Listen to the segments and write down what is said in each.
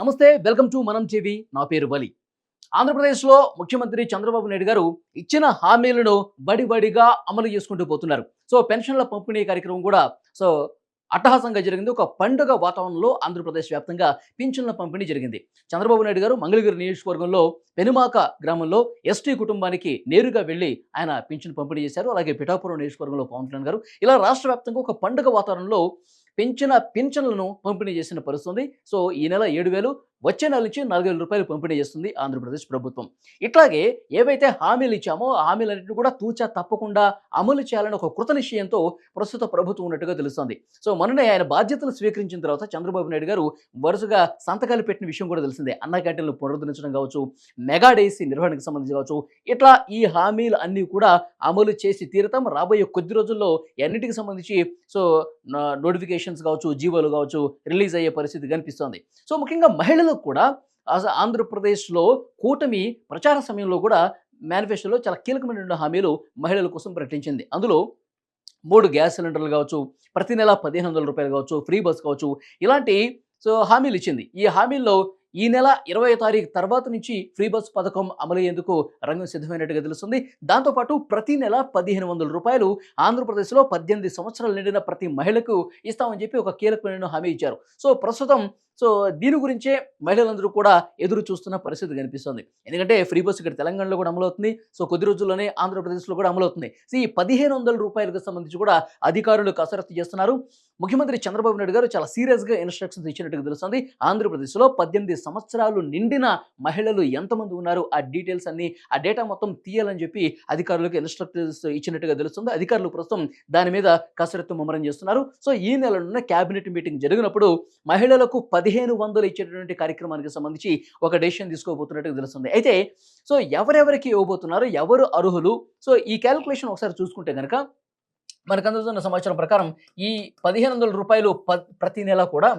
నమస్తే welcome to మనం TV. నా పేరు బలి ఆంధ్రప్రదేశ్లో ముఖ్యమంత్రి చంద్రబాబు నాయుడు గారు ఇచ్చిన హామీలను బడిబడిగా అమలు చేసుకుంటూ పోతున్నారు. సో పెన్షన్ల పంపిణీ కార్యక్రమం కూడా సో అట్టహాసంగా జరిగింది. ఒక పండుగ వాతావరణంలో ఆంధ్రప్రదేశ్ వ్యాప్తంగా పింఛన్ల పంపిణీ జరిగింది. చంద్రబాబు నాయుడు గారు మంగళగిరి నియోజకవర్గంలో పెనుమాక గ్రామంలో ఎస్టీ కుటుంబానికి నేరుగా వెళ్ళి ఆయన పింఛన్ పంపిణీ చేశారు. అలాగే పిఠాపురం నియోజకవర్గంలో పవన్ కళ్యాణ్ గారు. ఇలా రాష్ట్ర వ్యాప్తంగా ఒక పండుగ వాతావరణంలో పెంచిన పింఛన్లను పంపిణీ చేసిన పరిస్థితి సో ఈ నెల ఏడు వేలు వచ్చే నెల నుంచి నాలుగు వేల రూపాయలు పంపిణీ చేస్తుంది ఆంధ్రప్రదేశ్ ప్రభుత్వం. ఇట్లాగే ఏవైతే హామీలు ఇచ్చామో ఆ హామీలన్నింటినీ కూడా తూచా తప్పకుండా అమలు చేయాలని ఒక కృత నిశ్చయంతో ప్రస్తుత ప్రభుత్వం ఉన్నట్టుగా తెలుస్తోంది. సో మొన్ననే ఆయన బాధ్యతలు స్వీకరించిన తర్వాత చంద్రబాబు నాయుడు గారు వరుసగా సంతకాలు పెట్టిన విషయం కూడా తెలిసిందే. అన్న క్యాంటీన్లు పునరుద్ధరించడం కావచ్చు మెగా డేసీ నిర్వహణకు సంబంధించి కావచ్చు ఇట్లా ఈ హామీలు అన్నీ కూడా అమలు చేసి తీరతాం. రాబోయే కొద్ది రోజుల్లో ఎన్నిటికి సంబంధించి సో నోటిఫికేషన్స్ కావచ్చు జీవోలు కావచ్చు రిలీజ్ అయ్యే పరిస్థితి కనిపిస్తోంది. సో ముఖ్యంగా మహిళలు మహిళలకు కూడా ఆంధ్రప్రదేశ్లో కూటమి ప్రచార సమయంలో కూడా మేనిఫెస్టోలో చాలా కీలకమైన హామీలు మహిళల కోసం ప్రకటించింది. అందులో మూడు గ్యాస్ సిలిండర్లు కావచ్చు ప్రతి నెల పదిహేను వందల రూపాయలు కావచ్చు ఫ్రీ బస్ కావచ్చు ఇలాంటి సో హామీలు ఇచ్చింది. ఈ హామీల్లో ఈ నెల ఇరవై తారీఖు తర్వాత నుంచి ఫ్రీ బస్ పథకం అమలయ్యేందుకు రంగం సిద్ధమైనట్టుగా తెలుస్తుంది. దాంతోపాటు ప్రతి నెల పదిహేను వందల రూపాయలు ఆంధ్రప్రదేశ్లో పద్దెనిమిది సంవత్సరాలు నిండిన ప్రతి మహిళకు ఇస్తామని చెప్పి ఒక కీలకమైన హామీ ఇచ్చారు. సో ప్రస్తుతం సో దీని గురించే మహిళలందరూ కూడా ఎదురు చూస్తున్న పరిస్థితి కనిపిస్తుంది. ఎందుకంటే ఫ్రీ బస్ ఇక్కడ తెలంగాణలో కూడా అమలవుతుంది. సో కొద్ది రోజుల్లోనే ఆంధ్రప్రదేశ్లో కూడా అమలవుతుంది. సో ఈ పదిహేను వందల రూపాయలకు సంబంధించి కూడా అధికారులు కసరత్తు చేస్తున్నారు. ముఖ్యమంత్రి చంద్రబాబు నాయుడు గారు చాలా సీరియస్గా ఇన్స్ట్రక్షన్స్ ఇచ్చినట్టుగా తెలుస్తుంది. ఆంధ్రప్రదేశ్లో పద్దెనిమిది సంవత్సరాలు నిండిన మహిళలు ఎంతమంది ఉన్నారు? ఆ డీటెయిల్స్ అన్ని ఆ డేటా మొత్తం తీయాలని చెప్పి అధికారులకు ఇన్స్ట్రక్టర్స్ ఇచ్చినట్టుగా తెలుస్తుంది. అధికారులు ప్రస్తుతం దాని మీద కసరత్తు ముమ్మరం చేస్తున్నారు. సో ఈ నెలలోనే క్యాబినెట్ మీటింగ్ జరిగినప్పుడు మహిళలకు పదిహేను వందలు ఇచ్చేటటువంటి కార్యక్రమానికి సంబంధించి ఒక డెసిషన్ తీసుకోబోతున్నట్టుగా తెలుస్తుంది. అయితే సో ఎవరెవరికి ఇవ్వబోతున్నారు? ఎవరు అర్హులు? సో ఈ క్యాలిక్యులేషన్ ఒకసారి చూసుకుంటే కనుక మనకు అందుతున్న సమాచారం ప్రకారం ఈ పదిహేను వందల రూపాయలు ప ప్రతి నెల కూడా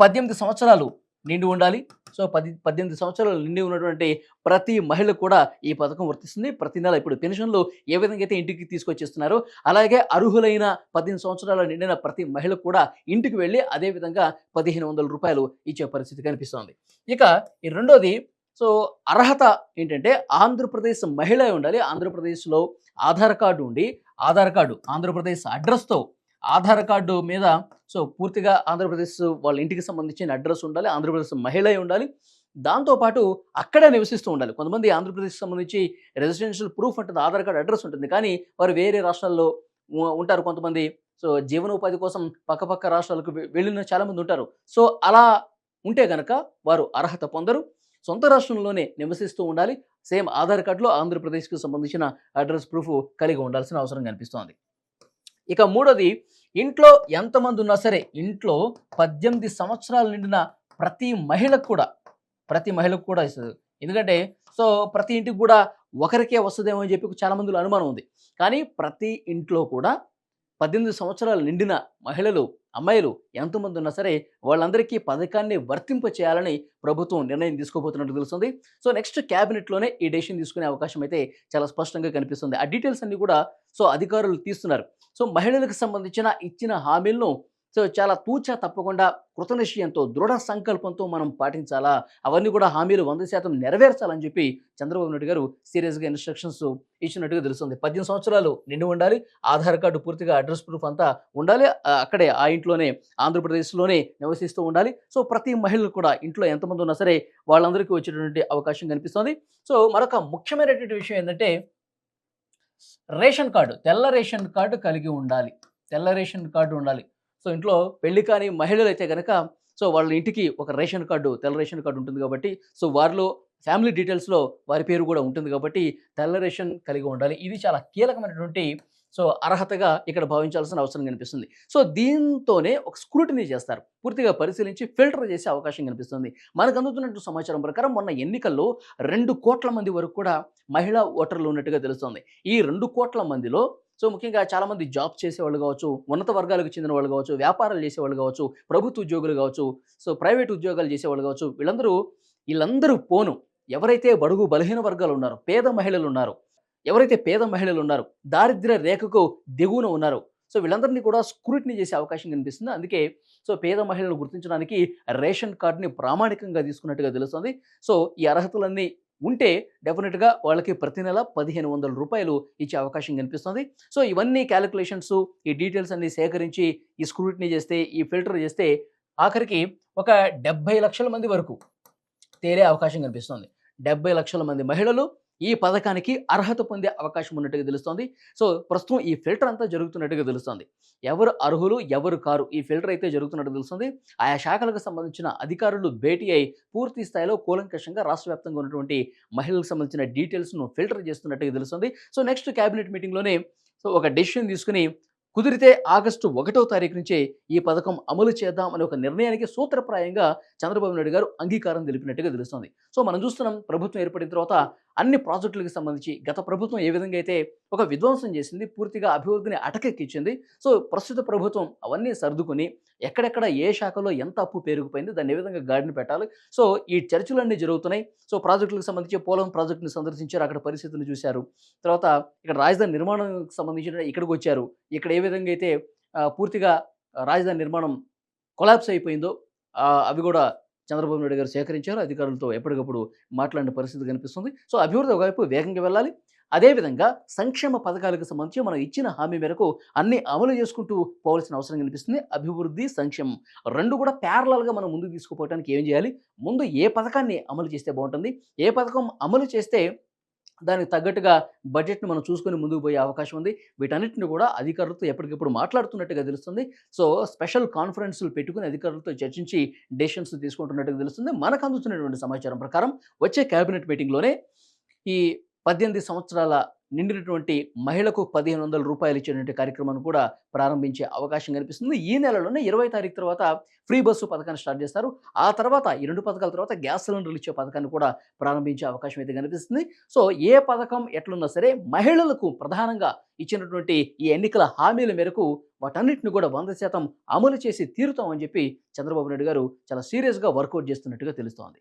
పద్దెనిమిది సంవత్సరాలు నిండి ఉండాలి. సో పది పద్దెనిమిది సంవత్సరాలు నిండి ఉన్నటువంటి ప్రతి మహిళ కూడా ఈ పథకం వర్తిస్తుంది. ప్రతి నెల ఇప్పుడు పెన్షన్లు ఏ విధంగా అయితే ఇంటికి తీసుకొచ్చేస్తున్నారో అలాగే అర్హులైన పద్దెనిమిది సంవత్సరాలు నిండిన ప్రతి మహిళ కూడా ఇంటికి వెళ్ళి అదే విధంగా పదిహేను వందల రూపాయలు ఇచ్చే పరిస్థితి కనిపిస్తోంది. ఇక ఈ రెండోది సో అర్హత ఏంటంటే ఆంధ్రప్రదేశ్ మహిళ ఉండాలి. ఆంధ్రప్రదేశ్లో ఆధార్ కార్డు ఉండి ఆధార్ కార్డు ఆంధ్రప్రదేశ్ అడ్రస్తో ఆధార్ కార్డు మీద సో పూర్తిగా ఆంధ్రప్రదేశ్ వాళ్ళ ఇంటికి సంబంధించిన అడ్రస్ ఉండాలి ఆంధ్రప్రదేశ్ మహిళ ఉండాలి. దాంతోపాటు అక్కడే నివసిస్తూ ఉండాలి. కొంతమంది ఆంధ్రప్రదేశ్కి సంబంధించి రెసిడెన్షియల్ ప్రూఫ్ ఉంటుంది ఆధార్ కార్డు అడ్రస్ ఉంటుంది. కానీ వారు వేరే రాష్ట్రాల్లో ఉంటారు కొంతమంది. సో జీవనోపాధి కోసం పక్కపక్క రాష్ట్రాలకు వెళ్ళిన చాలామంది ఉంటారు. సో అలా ఉంటే కనుక వారు అర్హత పొందరు. సొంత రాష్ట్రంలోనే నివసిస్తూ ఉండాలి. సేమ్ ఆధార్ కార్డులో ఆంధ్రప్రదేశ్కి సంబంధించిన అడ్రస్ ప్రూఫ్ కలిగి ఉండాల్సిన అవసరం కనిపిస్తోంది. ఇక మూడోది ఇంట్లో ఎంతమంది ఉన్నా సరే ఇంట్లో పద్దెనిమిది సంవత్సరాలు నిండిన ప్రతి మహిళకు కూడా ప్రతి మహిళకు కూడా ఇస్తుంది. ఎందుకంటే సో ప్రతి ఇంటికి కూడా ఒకరికే వస్తుందేమో అని చెప్పి చాలా మందిలో అనుమానం ఉంది. కానీ ప్రతి ఇంట్లో కూడా పద్దెనిమిది సంవత్సరాలు నిండిన మహిళలు అమ్మాయిలు ఎంతమంది ఉన్నా సరే వాళ్ళందరికీ పథకాన్ని వర్తింప చేయాలని ప్రభుత్వం నిర్ణయం తీసుకోబోతున్నట్టు తెలుస్తుంది. సో నెక్స్ట్ క్యాబినెట్లోనే ఈ డెసిషన్ తీసుకునే అవకాశం అయితే చాలా స్పష్టంగా కనిపిస్తుంది. ఆ డీటెయిల్స్ అన్ని కూడా సో అధికారులు తీస్తున్నారు. సో మహిళలకు సంబంధించిన ఇచ్చిన హామీలను సో చాలా తూచా తప్పకుండా కృతనిశ్చయంతో దృఢ సంకల్పంతో మనం పాటించాలా? అవన్నీ కూడా హామీలు వంద శాతం నెరవేర్చాలని చెప్పి చంద్రబాబు నాయుడు గారు సీరియస్గా ఇన్స్ట్రక్షన్స్ ఇచ్చినట్టుగా తెలుస్తుంది. పద్దెనిమిది సంవత్సరాలు నిండి ఉండాలి ఆధార్ కార్డు పూర్తిగా అడ్రస్ ప్రూఫ్ అంతా ఉండాలి అక్కడే ఆ ఇంట్లోనే ఆంధ్రప్రదేశ్లోనే నివసిస్తూ ఉండాలి. సో ప్రతి మహిళలు కూడా ఇంట్లో ఎంతమంది ఉన్నా సరే వాళ్ళందరికీ వచ్చేటటువంటి అవకాశం కనిపిస్తుంది. సో మరొక ముఖ్యమైనటువంటి విషయం ఏంటంటే రేషన్ కార్డు తెల్ల రేషన్ కార్డు కలిగి ఉండాలి. తెల్ల రేషన్ కార్డు ఉండాలి. సో ఇంట్లో పెళ్ళి కాని మహిళలు అయితే కనుక సో వాళ్ళ ఇంటికి ఒక రేషన్ కార్డు తెల్ల రేషన్ కార్డు ఉంటుంది కాబట్టి సో వారిలో ఫ్యామిలీ డీటెయిల్స్లో వారి పేరు కూడా ఉంటుంది కాబట్టి తెల్ల రేషన్ కలిగి ఉండాలి. ఇది చాలా కీలకమైనటువంటి సో అర్హతగా ఇక్కడ భావించాల్సిన అవసరం కనిపిస్తుంది. సో దీంతోనే ఒక స్క్రూటినీ చేస్తారు. పూర్తిగా పరిశీలించి ఫిల్టర్ చేసే అవకాశం కనిపిస్తుంది. మనకు అందుతున్నట్టు సమాచారం ప్రకారం మొన్న ఎన్నికల్లో రెండు కోట్ల మంది వరకు కూడా మహిళా ఓటర్లు ఉన్నట్టుగా తెలుస్తుంది. ఈ రెండు కోట్ల మందిలో సో ముఖ్యంగా చాలామంది జాబ్ చేసేవాళ్ళు కావచ్చు ఉన్నత వర్గాలకు చెందిన వాళ్ళు కావచ్చు వ్యాపారాలు చేసేవాళ్ళు కావచ్చు ప్రభుత్వ ఉద్యోగులు కావచ్చు సో ప్రైవేట్ ఉద్యోగాలు చేసేవాళ్ళు కావచ్చు వీళ్ళందరూ వీళ్ళందరూ పోను. ఎవరైతే బడుగు బలహీన వర్గాలు ఉన్నారో పేద మహిళలు ఉన్నారో ఎవరైతే పేద మహిళలు ఉన్నారో దారిద్ర్య రేఖకు దిగువన ఉన్నారో. సో వీళ్ళందరినీ కూడా స్క్రూటినీ చేసే అవకాశం కనిపిస్తుంది. అందుకే సో పేద మహిళలను గుర్తించడానికి రేషన్ కార్డుని ప్రామాణికంగా తీసుకున్నట్టుగా తెలుస్తుంది. సో ఈ అర్హతలన్నీ ఉంటే డెఫినెట్గా వాళ్ళకి ప్రతి నెల పదిహేను వందల రూపాయలు ఇచ్చే అవకాశం కనిపిస్తుంది. సో ఇవన్నీ క్యాలిక్యులేషన్స్ ఈ డీటెయిల్స్ అన్ని సేకరించి ఈ స్క్రూటినీ చేస్తే ఈ ఫిల్టర్ చేస్తే ఆఖరికి ఒక డెబ్బై లక్షల మంది వరకు తేలే అవకాశం కనిపిస్తుంది. డెబ్బై లక్షల మంది మహిళలు ఈ పథకానికి అర్హత పొందే అవకాశం ఉన్నట్టుగా తెలుస్తోంది. సో ప్రస్తుతం ఈ ఫిల్టర్ అంతా జరుగుతున్నట్టుగా తెలుస్తోంది. ఎవరు అర్హులు ఎవరు కారు ఈ ఫిల్టర్ అయితే జరుగుతున్నట్టు తెలుస్తుంది. ఆయా శాఖలకు సంబంధించిన అధికారులు భేటీ అయి పూర్తి స్థాయిలో కూలంకషంగా రాష్ట్ర వ్యాప్తంగా ఉన్నటువంటి మహిళలకు సంబంధించిన డీటెయిల్స్ను ఫిల్టర్ చేస్తున్నట్టుగా తెలుస్తుంది. సో నెక్స్ట్ క్యాబినెట్ మీటింగ్లోనే సో ఒక డెసిషన్ తీసుకుని కుదిరితే ఆగస్టు ఒకటో తారీఖు నుంచే ఈ పథకం అమలు చేద్దాం అనే ఒక నిర్ణయానికి సూత్రప్రాయంగా చంద్రబాబు నాయుడు గారు అంగీకారం తెలిపినట్టుగా తెలుస్తుంది. సో మనం చూస్తున్నాం ప్రభుత్వం ఏర్పడిన తర్వాత అన్ని ప్రాజెక్టులకు సంబంధించి గత ప్రభుత్వం ఏ విధంగా అయితే ఒక విధ్వంసం చేసింది పూర్తిగా అభివృద్ధిని అటకెక్కించింది సో ప్రస్తుత ప్రభుత్వం అవన్నీ సర్దుకుని ఎక్కడెక్కడ ఏ శాఖలో ఎంత అప్పు పెరిగిపోయింది దాన్ని ఏ విధంగా గాడిని పెట్టాలి సో ఈ చర్చలన్నీ జరుగుతున్నాయి. సో ప్రాజెక్టులకు సంబంధించి పోలవరం ప్రాజెక్టుని సందర్శించారు అక్కడ పరిస్థితులు చూశారు. తర్వాత ఇక్కడ రాజధాని నిర్మాణానికి సంబంధించిన ఇక్కడికి వచ్చారు. ఇక్కడ ఏ విధంగా అయితే పూర్తిగా రాజధాని నిర్మాణం కొలాప్స్ అయిపోయిందో అవి కూడా చంద్రబాబు నాయుడు గారు సేకరించారు. అధికారులతో ఎప్పటికప్పుడు మాట్లాడిన పరిస్థితి కనిపిస్తుంది. సో అభివృద్ధి ఒకవైపు వేగంగా వెళ్ళాలి. అదేవిధంగా సంక్షేమ పథకాలకు సంబంధించి మనం ఇచ్చిన హామీ మేరకు అన్ని అమలు చేసుకుంటూ పోవాల్సిన అవసరం కనిపిస్తుంది. అభివృద్ధి సంక్షేమం రెండు కూడా ప్యారలల్గా మనం ముందుకు తీసుకుపోవడానికి ఏం చేయాలి? ముందు ఏ పథకాన్ని అమలు చేస్తే బాగుంటుంది? ఏ పథకం అమలు చేస్తే దానికి తగ్గట్టుగా బడ్జెట్ను మనం చూసుకొని ముందుకు పోయే అవకాశం ఉంది. వీటన్నిటిని కూడా అధికారులతో ఎప్పటికప్పుడు మాట్లాడుతున్నట్టుగా తెలుస్తుంది. సో స్పెషల్ కాన్ఫరెన్స్లు పెట్టుకుని అధికారులతో చర్చించి డెసిషన్స్ తీసుకుంటున్నట్టుగా తెలుస్తుంది. మనకు అందుతున్నటువంటి సమాచారం ప్రకారం వచ్చే కేబినెట్ మీటింగ్లోనే ఈ పద్దెనిమిది సంవత్సరాల నిండినటువంటి మహిళకు పదిహేను వందల రూపాయలు ఇచ్చేటువంటి కార్యక్రమాన్ని కూడా ప్రారంభించే అవకాశం కనిపిస్తుంది ఈ నెలలోనే ఇరవై తారీఖు తర్వాత ఫ్రీ బస్సు పథకాన్ని స్టార్ట్ చేస్తారు. ఆ తర్వాత ఈ రెండు పథకాల తర్వాత గ్యాస్ సిలిండర్లు ఇచ్చే పథకాన్ని కూడా ప్రారంభించే అవకాశం అయితే కనిపిస్తుంది. సో ఏ పథకం ఎట్లున్నా సరే మహిళలకు ప్రధానంగా ఇచ్చినటువంటి ఈ ఎన్నికల హామీల మేరకు వాటన్నిటిని కూడా వంద శాతం అమలు చేసి తీరుతామని చెప్పి చంద్రబాబు నాయుడు గారు చాలా సీరియస్గా వర్కౌట్ చేస్తున్నట్టుగా తెలుస్తోంది.